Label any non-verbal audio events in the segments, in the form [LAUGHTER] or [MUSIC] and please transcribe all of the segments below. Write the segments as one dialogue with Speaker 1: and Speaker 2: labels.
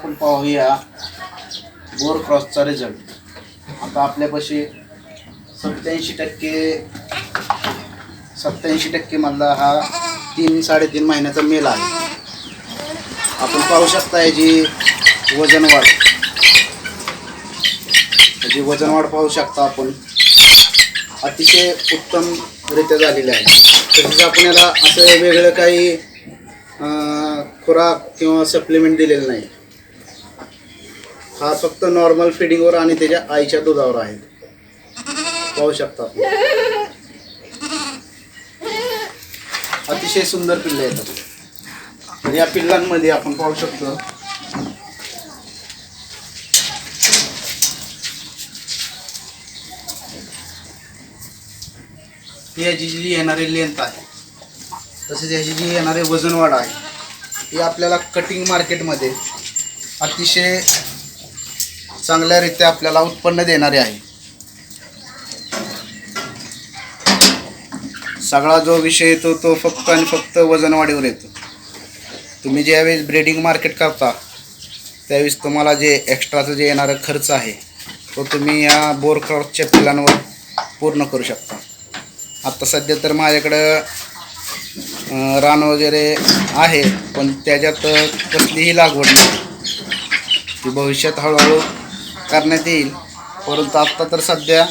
Speaker 1: आपण पाहूया bore क्रॉसचा result आता आपल्यापाशी सत्याऐंशी टक्के सत्याऐंशी टक्के मधला हा तीन साडेतीन महिन्याचा मेल आहे. आपण पाहू शकता याची वजन वाढ याची वजन वाढ पाहू शकता आपण. अतिशय उत्तमरित्या झालेली आहे. तसेच आपण याला असं वेगळं काही खुराक किंवा सप्लिमेंट दिलेलं नाही. हा फक्त नॉर्मल फिडिंगवर आणि त्याच्या आईच्या दुधावर आहे. पाहू शकता अतिशय सुंदर पिल्ले येतात आणि या पिल्लांमध्ये आपण पाहू शकतो. याची जी येणारी लेंथ आहे तसेच याची जी येणारे वजन वाढ आहे ही आपल्याला कटिंग मार्केटमध्ये अतिशय चांगल्यारीत्या आपल्याला उत्पन्न देणारे आहे. सगळा जो विषय येतो तो फक्त आणि फक्त वजनवाढीवर येतो. तुम्ही ज्यावेळेस ब्रेडिंग मार्केट करता त्यावेळेस तुम्हाला जे एक्स्ट्राचं जे येणारं खर्च आहे तो तुम्ही या बोर क्रॉसच्या पिलांवर पूर्ण करू शकता. आत्ता सध्या तर माझ्याकडं रान वगैरे आहे पण त्याच्यात कसलीही लागवड नाही. ती भविष्यात हळूहळू करण्यात येईल. परंतु आत्ता तर सध्या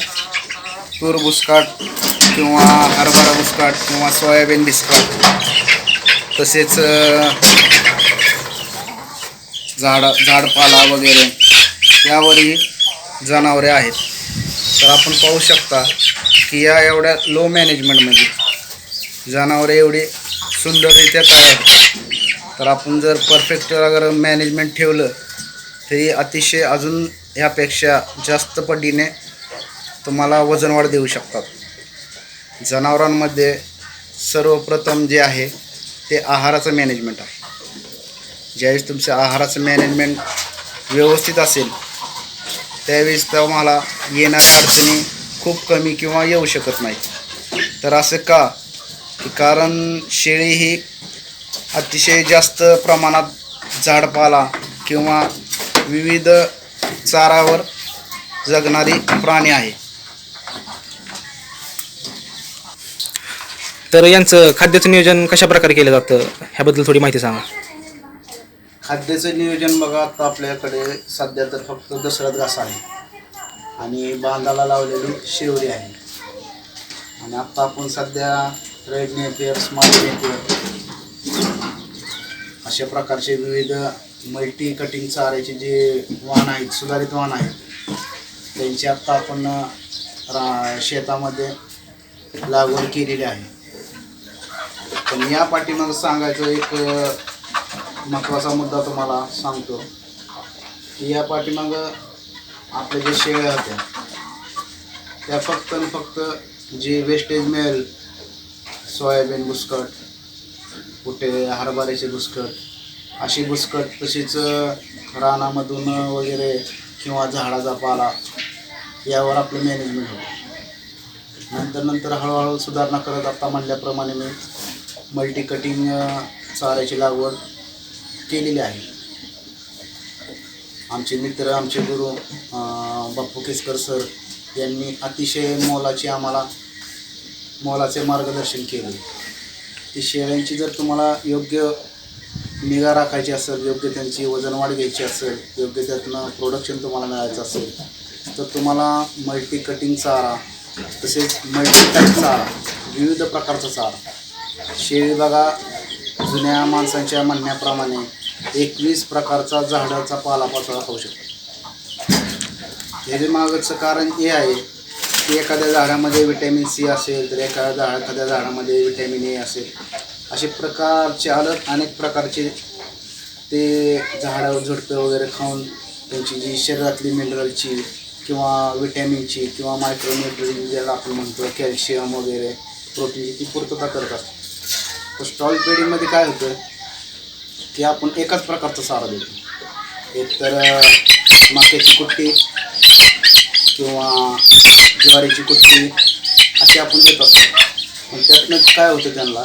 Speaker 1: तूर बुसकाट किंवा हरभरा बुसकाट किंवा सोयाबीन बिस्काट तसेच झाड झाडपाला वगैरे यावरही जनावरे आहेत. तर आपण पाहू शकता की या एवढ्या लो मॅनेजमेंटमध्ये जनावरे एवढी सुंदररित्या तयार होतात तर आपण जर परफेक्ट अगर मॅनेजमेंट ठेवलं तरी अतिशय अजून ह्यापेक्षा जास्त पटीने तुम्हाला वजनवाढ देऊ शकतात. जनावरांमध्ये सर्वप्रथम जे आहे ते आहाराचं मॅनेजमेंट आहे. ज्यावेळेस तुमचं आहाराचं मॅनेजमेंट व्यवस्थित असेल त्यावेळेस तुम्हाला येणाऱ्या अडचणी खूप कमी किंवा येऊ शकत नाही तर असं का? की कारण शेळी ही अतिशय जास्त प्रमाणात झाडपाला किंवा विविध चारावर जगणारी प्राणी आहे.
Speaker 2: तर यांचं खाद्याचं नियोजन कशा प्रकारे केलं जातं ह्याबद्दल थोडी माहिती सांगा.
Speaker 1: खाद्याचं नियोजन बघा आता आपल्याकडे सध्या तर फक्त दसरथ घास आहे. आणि बांधाला लावलेली शेवरी आहे. आणि आता आपण सध्या रेड नेपियर स्मार्ट नेपियर अशा प्रकारचे विविध मल्टी कटिंग चाऱ्याचे जे वाहन आहेत सुधारित वाहन आहेत त्यांची आत्ता आपण रा शेतामध्ये लागवड केलेली आहे. पण या पाठीमागं सांगायचं एक महत्त्वाचा मुद्दा तुम्हाला सांगतो. की या पाठीमागं आपल्या ज्या शेळ्या होत्या त्या फक्त आणि फक्त जे वेस्टेज मिळेल सोयाबीन बुस्कट कुठे हरभऱ्याचे बुसकट अशी बुसकट तशीच रानामधून वगैरे किंवा झाडाचा पाला यावर आपलं मॅनेजमेंट होतं. नंतर नंतर हळूहळू सुधारणा करत आता म्हणल्याप्रमाणे मी मल्टी कटिंग चाऱ्याची लागवड केलेली आहे. आमचे मित्र आमचे गुरु बाप्पू केसकर सर यांनी अतिशय मोलाचे आम्हाला मोलाचे मार्गदर्शन केले. ती शेळ्यांची जर तुम्हाला योग्य निगा राखायची असेल योग्य त्यांची वजन वाढ घ्यायची असेल योग्य त्यातनं प्रोडक्शन तुम्हाला मिळायचं असेल तर तुम्हाला मल्टी कटिंग चारा तसेच मल्टी टाईप चारा विविध प्रकारचा चारा. शेळी बघा जुन्या माणसांच्या म्हणण्याप्रमाणे एकवीस प्रकारचा झाडाचा पालापाचोळा खाऊ शकतो. ह्याच्या मागचं कारण हे आहे की एखाद्या झाडामध्ये विटॅमिन सी असेल तर एखाद्या झाड एखाद्या झाडामध्ये विटॅमिन ए असेल. असे प्रकारचे अलग अनेक प्रकारचे ते झाडावर झुडपे वगैरे खाऊन त्यांची जी शरीरातली मिनरलची किंवा विटॅमिनची किंवा मायक्रोन्युट्रिन ज्याला आपण म्हणतो कॅल्शियम वगैरे प्रोटीनची ती पूर्तता करत तर स्टॉल पेडीमध्ये काय होतं की आपण एकाच प्रकारचा चारा देतो. एकतर मक्याची कुट्टी किंवा ज्वारीची कुट्टी अशी आपण देत असतो. पण त्यातनं काय होतं त्यांना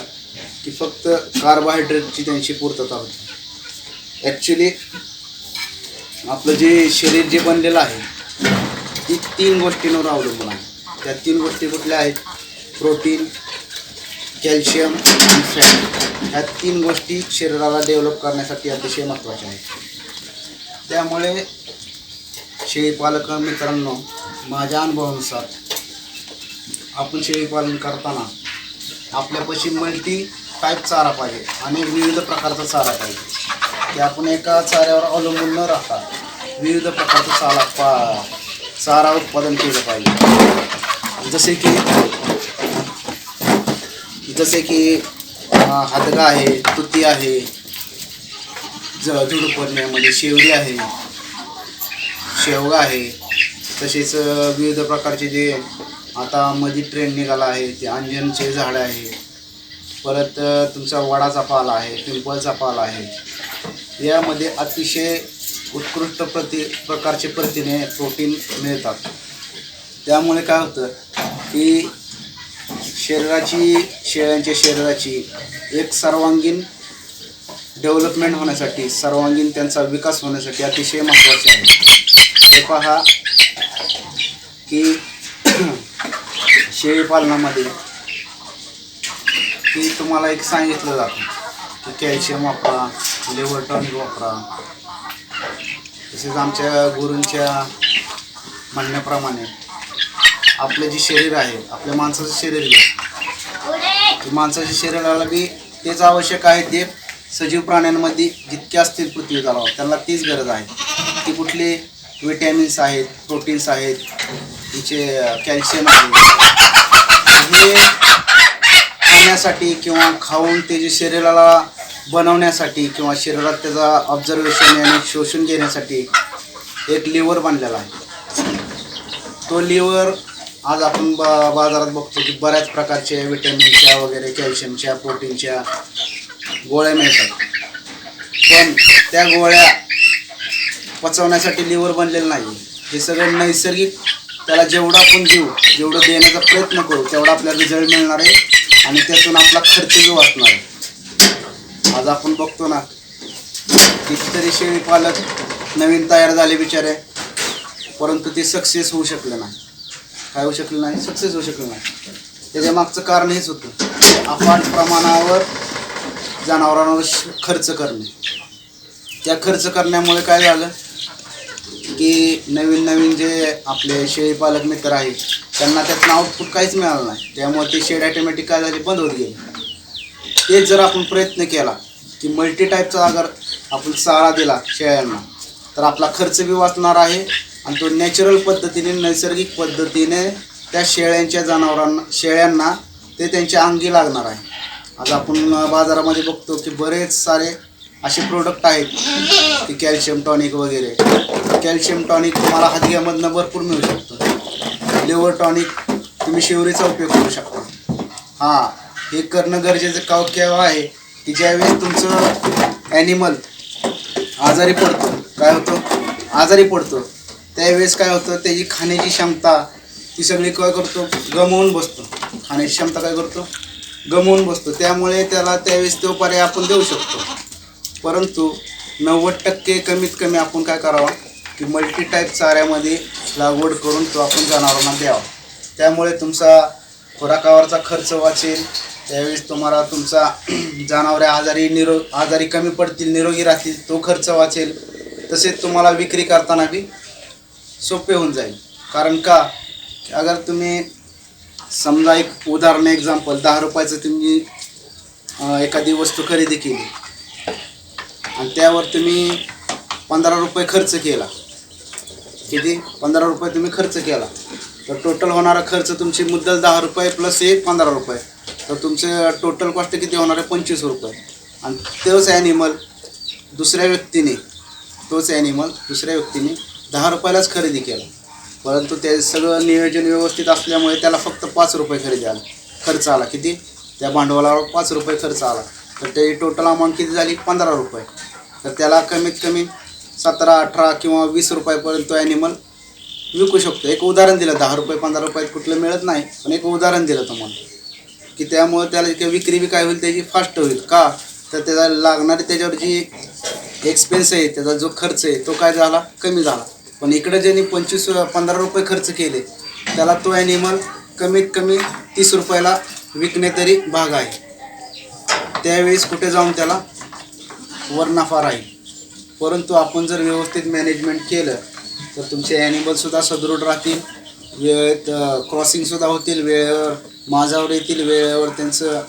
Speaker 1: की फक्त कार्बोहायड्रेटची त्यांची पूर्तता होते. ॲक्च्युली आपलं जे शरीर जे बनलेलं आहे ती तीन गोष्टींवर अवलंबून आहे. त्या तीन गोष्टी कुठल्या आहेत? प्रोटीन कॅल्शियम आणि फॅट ह्या तीन गोष्टी शरीराला डेव्हलप करण्यासाठी अतिशय महत्त्वाच्या आहेत. त्यामुळे शेळीपालक मित्रांनो माझ्या अनुभवानुसार आपण शेळीपालन करताना आपल्यापाशी मल्टी टाईप चारा पाहिजे आणि विविध प्रकारचा चारा पाहिजे. की आपण एका चाऱ्यावर अवलंबून न राहता विविध प्रकारचा चारा पा चारा उत्पादन केलं पाहिजे. जसे की जसे की हादगा आहे तुती आहे ज झुडूपण्यामध्ये शेवडी आहे शेवगा आहे तसेच विविध प्रकारचे जे आता मध्ये ट्रेंड निघाला आहे ते अंजनचे झाडं आहे. परत तुमचा वडाचा पाला आहे पिंपळचा पाला आहे. यामध्ये अतिशय उत्कृष्ट प्रति प्रकारचे प्रथिने प्रोटीन मिळतात. त्यामुळे काय होतं की शरीराची शेळ्यांच्या शरीराची एक सर्वांगीण डेव्हलपमेंट होण्यासाठी सर्वांगीण त्यांचा विकास होण्यासाठी अतिशय महत्त्वाचे आहे. हे पहा की शेळीपालनामध्ये की तुम्हाला एक सांगितलं जातं की कॅल्शियम वापरा लिव्हर टॉनिक वापरा. तसेच आमच्या गुरूंच्या म्हणण्याप्रमाणे आपलं जे शरीर आहे आपल्या माणसाचं शरीर घ्या माणसाच्या शरीराला बी तेच आवश्यक आहे ते सजीव प्राण्यांमध्ये जितके असतील पृथ्वी तलावर त्यांना तीच गरज आहे. ती कुठली? विटॅमिन्स आहेत प्रोटीन्स आहेत तिचे कॅल्शियम आहे. हे खाण्यासाठी किंवा खाऊन ते जे शरीराला बनवण्यासाठी किंवा शरीरात त्याचा ऑब्झर्वेशन आणि शोषून घेण्यासाठी एक लिव्हर बनलेला आहे. तो लिव्हर आज आपण बा बाजारात बघतो की बऱ्याच प्रकारचे विटॅमिनच्या वगैरे कॅल्शियमच्या प्रोटीनच्या गोळ्या मिळतात. पण त्या गोळ्या पचवण्यासाठी लिव्हर बनलेलं नाही. हे सगळं नैसर्गिक त्याला जेवढं आपण देऊ जेवढं देण्याचा प्रयत्न करू तेवढा आपल्याला रिझल्ट मिळणार आहे आणि त्यातून आपला खर्च जो वाचणार आहे. आज आपण बघतो ना कितीतरी शेळी पालक नवीन तयार झाले बिचारे परंतु ते सक्सेस होऊ शकले नाही. काय होऊ शकलं नाही? सक्सेस होऊ शकलं नाही. त्याच्या मागचं कारण हेच होतं. अफाट प्रमाणावर जनावरांवर खर्च करणे. त्या खर्च करण्यामुळे काय झालं? की नवीन नवीन जे आपले शेळीपालक मित्र आहेत त्यांना त्यातनं आउटपुट काहीच मिळालं नाही. त्यामुळे ते शेड ॲटोमॅटिक काय झाली बंद होत गेले. तेच जर आपण प्रयत्न केला की मल्टी टाईपचा अगर आपण चारा दिला शेळ्यांना तर आपला खर्च बी वाचणार आहे आणि तो नॅचरल पद्धतीने नैसर्गिक पद्धतीने त्या शेळ्यांच्या जनावरांना शेळ्यांना ते त्यांच्या अंगी लागणार आहे. आज आपण बाजारामध्ये बघतो की बरेच सारे असे प्रोडक्ट आहेत की कॅल्शियम टॉनिक वगैरे. कॅल्शियम टॉनिक तुम्हाला हादग्यामधनं भरपूर मिळू शकतं. लिव्हर टॉनिक तुम्ही शिवरीचा उपयोग करू शकता. हां हे करणं गरजेचं का केव्हा आहे की ज्यावेळेस तुमचं ॲनिमल आजारी पडतो काय होतं? आजारी पडतो. त्यावेळेस काय होतं? त्याची खाण्याची क्षमता ती सगळी काय करतो? गमवून बसतो. खाण्याची क्षमता काय करतो? गमवून बसतो. त्यामुळे त्याला त्यावेळेस तो पर्याय आपण देऊ शकतो. परंतु नव्वद टक्के कमीत कमी आपण काय करावं की मल्टी टाईप चाऱ्यामध्ये लागवड करून तो आपण जनावरांना द्यावा. त्यामुळे तुमचा खुराकावरचा खर्च वाचेल. त्यावेळेस तुम्हाला तुमचा [CLEARS THROAT] जनावरे आजारी निरो आजारी कमी पडतील निरोगी राहतील तो खर्च वाचेल. तसेच तुम्हाला विक्री करताना बी सोपे होऊन जाईल. कारण का? अगर तुम्ही समजा एक उदाहरण एक्झाम्पल दहा रुपयाचं तुम्ही एखादी वस्तू खरेदी केली. आणि त्यावर तुम्ही पंधरा रुपये खर्च केला. किती? पंधरा रुपये तुम्ही खर्च केला. तर टोटल होणारा खर्च तुमची मुद्दल दहा रुपये प्लस एक पंधरा रुपये. तर तुमचं टोटल कॉस्ट किती होणार आहे? पंचवीस रुपये. आणि तोच ॲनिमल दुसऱ्या व्यक्तीने तोच ॲनिमल दुसऱ्या व्यक्तीने दहा रुपयालाच खरेदी केला. परंतु ते सगळं नियोजन व्यवस्थित असल्यामुळे त्याला फक्त पाच रुपये खरेदी आला. खर्च आला. किती? त्या भांडवलावर पाच रुपये खर्च आला. तर त्याची टोटल अमाऊंट किती झाली? पंधरा रुपये. तर त्याला कमीत कमी सतरा अठरा किंवा वीस रुपयापर्यंत तो ॲनिमल विकू शकतो. एक उदाहरण दिलं दहा रुपये पंधरा रुपयात कुठलं मिळत नाही पण एक उदाहरण दिलं तुम्हाला. की त्यामुळे त्याला इतकी विक्री बी काय होईल? त्याची फास्ट होईल. का? तर त्याला लागणारी त्याच्यावर जी एक्सपेन्स आहे त्याचा जो खर्च आहे तो काय झाला? कमी झाला. पण इकडे ज्यांनी पंचवीस पंधरा रुपये खर्च केले त्याला तो ॲनिमल कमीत कमी तीस रुपयाला विकणे तरी भाग आहे. त्यावेळेस कुठे जाऊन त्याला वर नफा राहील? परंतु आपण जर व्यवस्थित मॅनेजमेंट केलं तर तुमचे ॲनिमलसुद्धा सदृढ राहतील. वेळेत क्रॉसिंगसुद्धा होतील वेळेवर माझावर येतील वेळेवर त्यांचं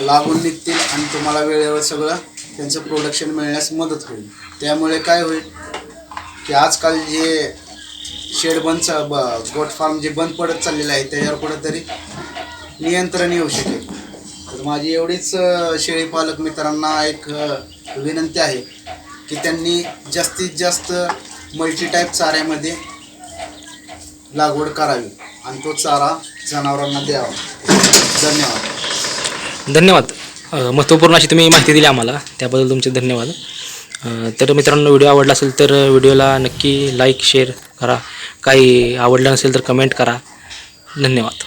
Speaker 1: लागून निघतील आणि तुम्हाला वेळेवर सगळं त्यांचं प्रोडक्शन मिळण्यास मदत होईल. त्यामुळे काय होईल की आजकाल जे शेड बंद ब गोट फार्म जे बंद पडत चाललेलं आहे त्याच्यावर कुठंतरी नियंत्रण येऊ शकेल. तर माझी एवढीच शेळी पालक मित्रांना एक विनंती आहे की त्यांनी जास्तीत जास्त मल्टीटाईप चाऱ्यामध्ये लागवड करावी आणि तो चारा जनावरांना द्यावा. धन्यवाद.
Speaker 2: धन्यवाद. महत्त्वपूर्ण अशी तुम्ही माहिती दिली आम्हाला. त्याबद्दल तुमचे धन्यवाद. तर मित्रांनो व्हिडिओ आवडला असेल तर व्हिडिओला नक्की लाईक शेअर करा. काही आवडलं नसेल तर कमेंट करा. धन्यवाद.